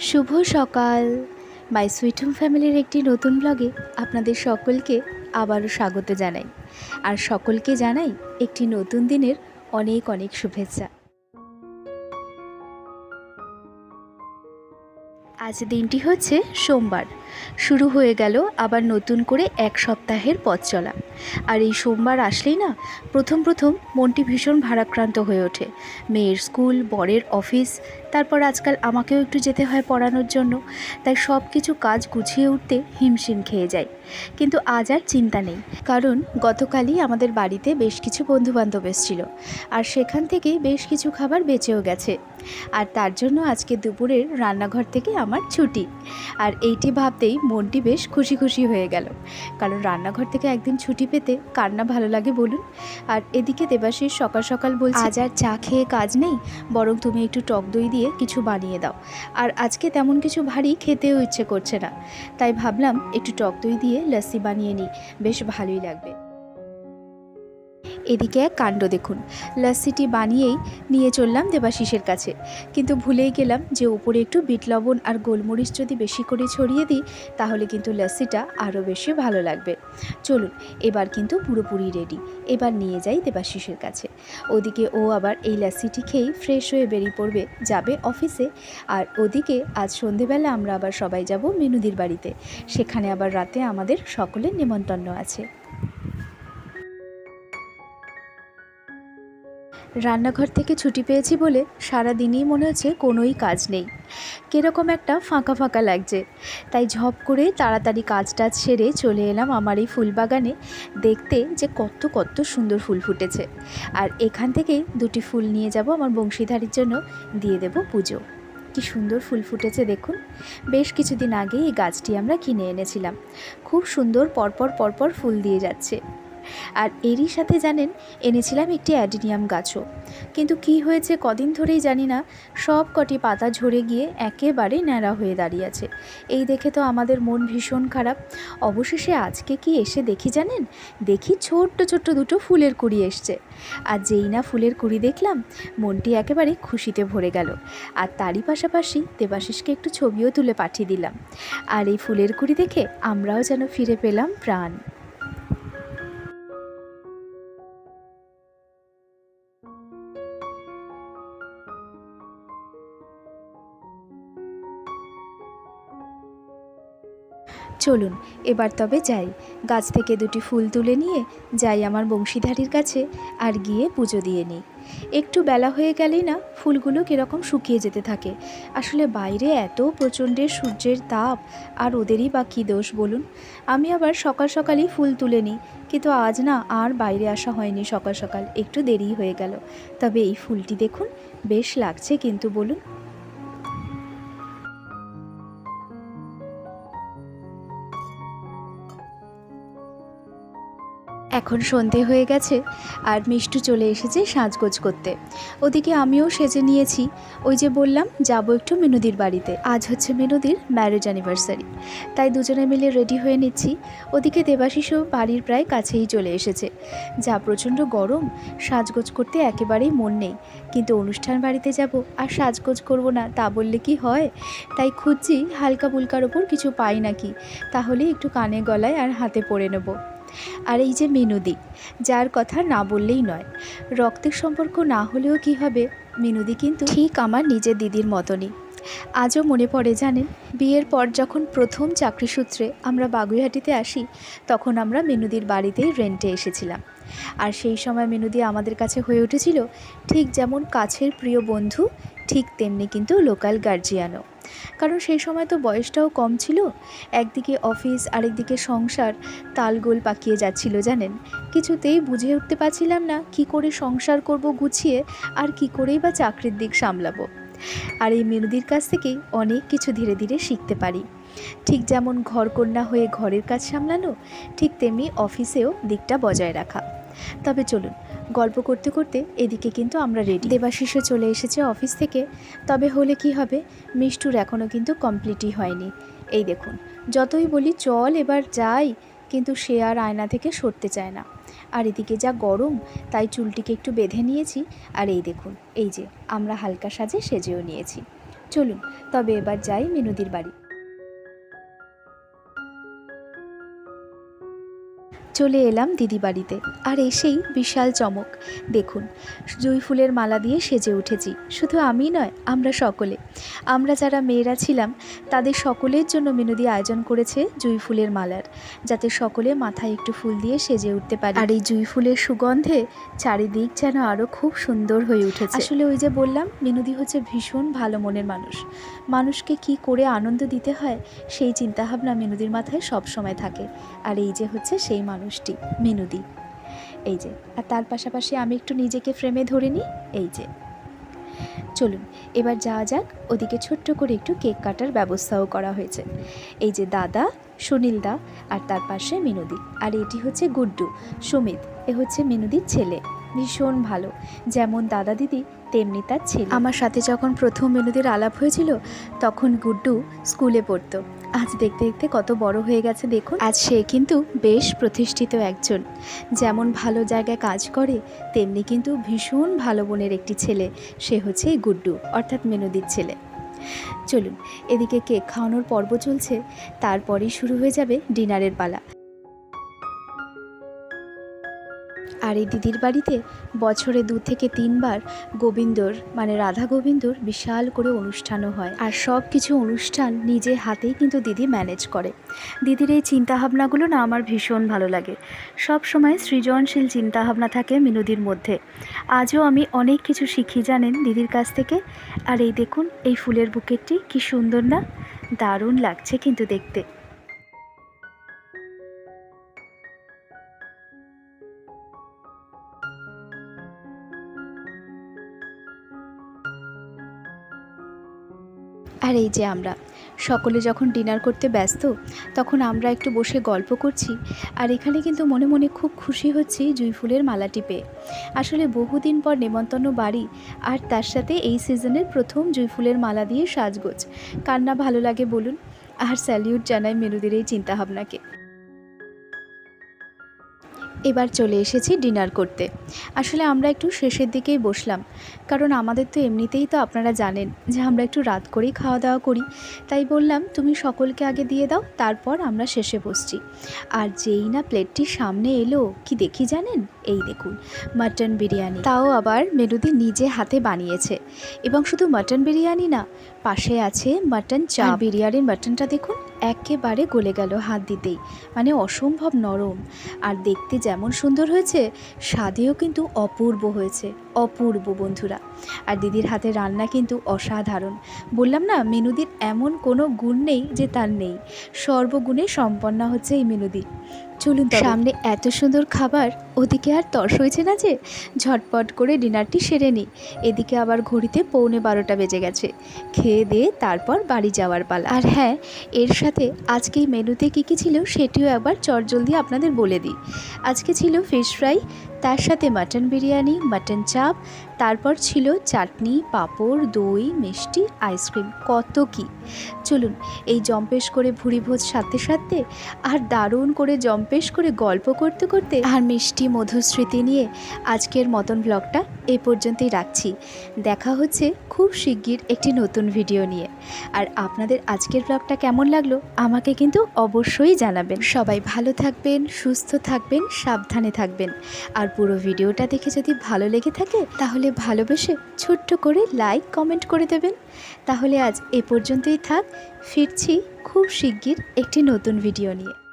শুভ সকাল। My sweet home ফ্যামিলির একটি নতুন ব্লগে আপনাদের সকলকে আবারও স্বাগত জানাই। আর সকলকে জানাই একটি নতুন দিনের অনেক অনেক শুভেচ্ছা। আজ দিনটি হচ্ছে সোমবার। শুরু হয়ে গেল আবার নতুন করে এক সপ্তাহের পথ চলা। আর এই সোমবার আসলেই না প্রথম প্রথম মনটি ভীষণ ভারাক্রান্ত হয়ে ওঠে। মেয়ের স্কুল, বরের অফিস, তারপর আজকাল আমাকেও একটু যেতে হয় পড়ানোর জন্য, তাই সব কিছু কাজ গুছিয়ে উঠতে হিমশিম খেয়ে যায় কিন্তু আজ আর চিন্তা নেই, কারণ গতকালই আমাদের বাড়িতে বেশ কিছু বন্ধুবান্ধব এসেছিল, আর সেখান থেকে বেশ কিছু খাবার বেঁচেও গেছে। আর তার জন্য আজকে দুপুরের রান্নাঘর থেকে আমার ছুটি। আর এইটি ভাবতেই মনটি বেশ খুশি খুশি হয়ে গেল। কারণ রান্নাঘর থেকে একদিন ছুটি পেতে কার না ভালো লাগে বলুন? আর এদিকে দেবাশিস সকাল সকাল বলছে, আজ আর চা খেয়ে কাজ নেই, বরং তুমি একটু টক দই দিয়ে কিছু বানিয়ে দাও। আর আজকে তেমন কিছু ভারী খেতেও ইচ্ছে করছে না। তাই ভাবলাম একটু টক দই দিয়ে লস্যি বানিয়ে নিই, বেশ ভালোই লাগবে। এদিকে এক কাণ্ড দেখুন। লস্যিটি বানিয়েই নিয়ে চললাম দেবাশিসের কাছে। কিন্তু ভুলেই গেলাম যে উপরে একটু বিট লবণ আর গোলমরিচ যদি বেশি করে ছড়িয়ে দিই, তাহলে কিন্তু লস্যিটা আরও বেশি ভালো লাগবে। চলুন, এবার কিন্তু পুরোপুরি রেডি এবার নিয়ে যাই দেবাশিসের কাছে। ওদিকে ও আবার এই লস্যিটি খেয়েই ফ্রেশ হয়ে বেরিয়ে পড়বে, যাবে অফিসে আর ওদিকে আজ সন্ধেবেলা আমরা আবার সবাই যাব মিনুদির বাড়িতে। সেখানে আবার রাতে আমাদের সকলের নেমন্তন্ন আছে। রান্নাঘর থেকে ছুটি পেয়েছি বলে সারা দিনই মনে হচ্ছে কোনোই কাজ নেই। কীরকম একটা ফাঁকা ফাঁকা লাগছে। তাই ঝপ করে তাড়াতাড়ি কাজ টাজ সেরে চলে এলাম আমার এই ফুল বাগানে দেখতে যে কত কত সুন্দর ফুল ফুটেছে। আর এখান থেকেই দুটি ফুল নিয়ে যাব আমার বংশীধারীর জন্য। দিয়ে দেব পুজো। কি সুন্দর ফুল ফুটেছে দেখুন। বেশ কিছুদিন আগে এই গাছটি আমরা কিনে এনেছিলাম। খুব সুন্দর পরপর পরপর ফুল দিয়ে যাচ্ছে। আর এরই সাথে জানেন, এনেছিলাম একটি অ্যাডিনিয়াম গাছও। কিন্তু কি হয়েছে কদিন ধরেই জানি না, সব কটি পাতা ঝরে গিয়ে একেবারে ন্যাড়া হয়ে দাঁড়িয়ে আছে। এই দেখে তো আমাদের মন ভীষণ খারাপ। অবশেষে আজকে কি এসে দেখি জানেন? দেখি ছোট্ট ছোট্ট দুটো ফুলের কুড়ি এসছে। আর যেই না ফুলের কুড়ি দেখলাম, মনটি একেবারে খুশিতে ভরে গেল। আর তারই পাশাপাশি দেবাশিসকে একটু ছবিও তুলে পাঠিয়ে দিলাম। আর এই ফুলের কুড়ি দেখে আমরাও যেন ফিরে পেলাম প্রাণ। চলুন, এবার তবে যাই। গাছ থেকে দুটি ফুল তুলে নিয়ে যাই আমার বংশীধারীর কাছে আর গিয়ে পুজো দিয়ে নিই। একটু বেলা হয়ে গেলেই না ফুলগুলো কীরকম শুকিয়ে যেতে থাকে। আসলে বাইরে এত প্রচণ্ডের সূর্যের তাপ, আর ওদেরই বা কী দোষ বলুন? আমি আবার সকাল সকালই ফুল তুলে নিই, কিন্তু আজ না আর বাইরে আসা হয়নি সকাল সকাল, একটু দেরি হয়ে গেল। তবে এই ফুলটি দেখুন, বেশ লাগছে কিন্তু বলুন। এখন সন্ধে হয়ে গেছে আর মিষ্টু চলে এসেছে সাজগোজ করতে। ওদিকে আমিও সেজে নিয়েছি। ওই যে বললাম, যাব একটু মিনুদির বাড়িতে। আজ হচ্ছে মিনুদির ম্যারেজ অ্যানিভার্সারি তাই দুজনে মিলে রেডি হয়ে নিচ্ছি। ওদিকে দেবাশিসও বাড়ির প্রায় কাছেই চলে এসেছে। যা প্রচণ্ড গরম, সাজগোজ করতে একেবারেই মন নেই। কিন্তু অনুষ্ঠান বাড়িতে যাব আর সাজগোজ করব না, তা বললে কি হয়? তাই খুঁজছি হালকা বুলকার ওপর কিছু পাই নাকি। তাহলে একটু কানে গলায় আর হাতে পরে নেব। আর এই যে মিনুদি, যার কথা না বললেই নয়। রক্তের সম্পর্ক না হলেও কি হবে? মিনুদি কিন্তু ঠিক আমার নিজের দিদির মতনই। আজও মনে পড়ে জানেন, বিয়ের পর যখন প্রথম চাকরি সূত্রে আমরা বাগুইহাটিতে আসি, তখন আমরা মিনুদির বাড়িতেই রেন্টে এসেছিলাম। আর সেই সময় মিনুদি আমাদের কাছে হয়ে উঠেছিল, ঠিক যেমন কাছের প্রিয় বন্ধু, ঠিক তেমনি কিন্তু লোকাল গার্জিয়ানও কারণ সেই সময় তো বয়সটাও কম ছিল। একদিকে অফিস, আরেকদিকে সংসার, তালগোল পাকিয়ে যাচ্ছিল, জানেন? কিছুতেই বুঝে উঠতে পারছিলাম না কি করে সংসার করব গুছিয়ে আর কি করেই বা চাকরির দিক সামলাবো। আর এই মিনুদির কাছ থেকেই অনেক কিছু ধীরে ধীরে শিখতে পারি। ঠিক যেমন ঘরকন্যা হয়ে ঘরের কাজ সামলানো, ঠিক তেমনি অফিসেও দিকটা বজায় রাখা। তবে চলুন গল্প করতে করতে এদিকে কিন্তু আমরা রেডি দেবাশিসও চলে এসেছে অফিস থেকে। তবে হলে কি হবে? মিষ্টুর এখনও কিন্তু কমপ্লিটই হয়নি। এই দেখুন, যতই বলি চল এবার যাই, কিন্তু সে আর আয়না থেকে সরতে চায় না। আর এদিকে যা গরম, তাই চুলটিকে একটু বেঁধে নিয়েছি। আর এই দেখুন, এই যে, আমরা হালকা সাজে সেজেও নিয়েছি। চলুন, তবে এবার যাই মিনুদির বাড়ি। চলে এলাম দিদি বাড়িতে। আর এসেই বিশাল চমক। দেখুন, জুঁই ফুলের মালা দিয়ে সেজে উঠেছি। শুধু আমি নয়, আমরা সকলে। আমরা যারা মেয়েরা ছিলাম, তাদের সকলের জন্য মিনুদি আয়োজন করেছে জুঁই ফুলের মালার, যাতে সকলে মাথায় একটু ফুল দিয়ে সেজে উঠতে পারে। আর এই জুঁই ফুলের সুগন্ধে চারিদিক যেন আরও খুব সুন্দর হয়ে উঠেছে। আসলে ওই যে বললাম মিনুদি হচ্ছে ভীষণ ভালো মনের মানুষ। মানুষকে কি করে আনন্দ দিতে হয়, সেই চিন্তাভাবনা মিনুদির মাথায় সব সময় থাকে। আর এই যে হচ্ছে সেই মানুষটি মিনুদি এই যে, আর তার পাশাপাশি আমি একটু নিজেকে ফ্রেমে ধরে নিই, এই যে। চলুন, এবার যাওয়া যাক, ওদিকে ছোট্ট করে একটু কেক কাটার ব্যবস্থাও করা হয়েছে। এই যে দাদা, সুনীল দা, আর তার পাশে মিনুদি আর এটি হচ্ছে গুড্ডু, সুমিত, এ হচ্ছে মিনুদির ছেলে। ভীষণ ভালো, যেমন দাদা দিদি, তেমনি তার ছেলে। আমার সাথে যখন প্রথম মিনুদির আলাপ হয়েছিল, তখন গুড্ডু স্কুলে পড়তো। আজ দেখতে দেখতে কত বড় হয়ে গেছে দেখুন। আজ সে কিন্তু বেশ প্রতিষ্ঠিত একজন। যেমন ভালো জায়গায় কাজ করে, তেমনি কিন্তু ভীষণ ভালো বোনের একটি ছেলে। সে হচ্ছে গুড্ডু, অর্থাৎ মেনুদির ছেলে। চলুন, এদিকে কেক খাওয়ানোর পর্ব চলছে। তারপরেই শুরু হয়ে যাবে ডিনারের পালা। আর এই দিদির বাড়িতে বছরে দু থেকে তিনবার গোবিন্দর মানে রাধা গোবিন্দর বিশাল করে অনুষ্ঠানও হয়। আর সব কিছু অনুষ্ঠান নিজে হাতেই কিন্তু দিদি ম্যানেজ করে। দিদির এই চিন্তাভাবনাগুলো না আমার ভীষণ ভালো লাগে। সব সময় সৃজনশীল চিন্তাভাবনা থাকে মিনুদির মধ্যে। আজও আমি অনেক কিছু শিখি জানেন দিদির কাছ থেকে। আর এই দেখুন, এই ফুলের বুকেটটি কি সুন্দর না? দারুণ লাগছে কিন্তু দেখতে। আর এই যে আমরা, সকলে যখন ডিনার করতে ব্যস্ত, তখন আমরা একটু বসে গল্প করছি, আর এখানে কিন্তু মনে মনে খুব খুশি হচ্ছি জুঁই ফুলের মালাটি পেয়ে আসলে বহুদিন পর নেমন্তন্ন বাড়ি, আর তার সাথে এই সিজনের প্রথম জুঁই ফুলের মালা দিয়ে সাজগোজ। কার না ভালো লাগে বলুন? আর স্যালিউট জানাই মেনুদের এই চিন্তাভাবনাকে। এবার চলে এসেছি ডিনার করতে। আসলে আমরা একটু শেষের দিকেই বসলাম, কারণ আমাদের তো এমনিতেই তো আপনারা জানেন যে আমরা একটু রাত করেই খাওয়া দাওয়া করি। তাই বললাম, তুমি সকলকে আগে দিয়ে দাও, তারপর আমরা শেষে বসছি। আর যেই না প্লেটটি সামনে এলো, কি দেখি জানেন? এই দেখুন, মাটন বিরিয়ানি। তাও আবার মেনুদি নিজে হাতে বানিয়েছে। এবং শুধু মাটন বিরিয়ানি না, পাশে আছে মাটন চা বিরিয়ানির মাটনটা দেখুন একেবারে গলে গেল হাত দিতেই। মানে অসম্ভব নরম। আর দেখতে যেমন সুন্দর হয়েছে, স্বাদেও কিন্তু অপূর্ব হয়েছে। অপূর্ব বন্ধুরা। আর দিদির হাতে রান্না কিন্তু অসাধারণ। বললাম না, মেনুদির এমন কোনো গুণ নেই যে তার নেই। সর্বগুণে সম্পন্ন হচ্ছে এই মেনুদি। চলুন সামনে এত সুন্দর খাবার, ওদিকে আর তর্স হয়েছে না যে? ঝটপট করে ডিনারটি সেরে নিই এদিকে আবার ঘড়িতে পৌনে বারোটা বেজে গেছে। খেয়ে দিয়ে তারপর বাড়ি যাওয়ার পালা। আর হ্যাঁ এর সাথে আজকে মেনুতে কী কী ছিল সেটিও একবার চটজলদি আপনাদের বলে দিই। আজকে ছিল ফিশ ফ্রাই তার সাথে মাটন বিরিয়ানি, মাটন চাপ, তারপর ছিল চাটনি, পাঁপড়, দই, মিষ্টি, আইসক্রিম, কত কি। চলুন, এই জম্পেশ করে ভুড়ি ভোজ সাথে সাথে আর দারুণ করে জম্পেশ করে গল্প করতে করতে আর মিষ্টি মধুস্মৃতি নিয়ে আজকের মতন ব্লগটা এ পর্যন্তই রাখছি। দেখা হচ্ছে খুব শিগগির একটি নতুন ভিডিও নিয়ে। আর আপনাদের আজকের ব্লগটা কেমন লাগল আমাকে কিন্তু অবশ্যই জানাবেন। সবাই ভালো থাকবেন, সুস্থ থাকবেন, সাবধানে থাকবেন। আর পুরো ভিডিওটা দেখে যদি ভালো লেগে থাকে, তাহলে ভালোবেসে ছোট্ট করে লাইক কমেন্ট করে দেবেন। তাহলে আজ এ পর্যন্তই থাক। ফিরছি খুব শিগগির একটি নতুন ভিডিও নিয়ে।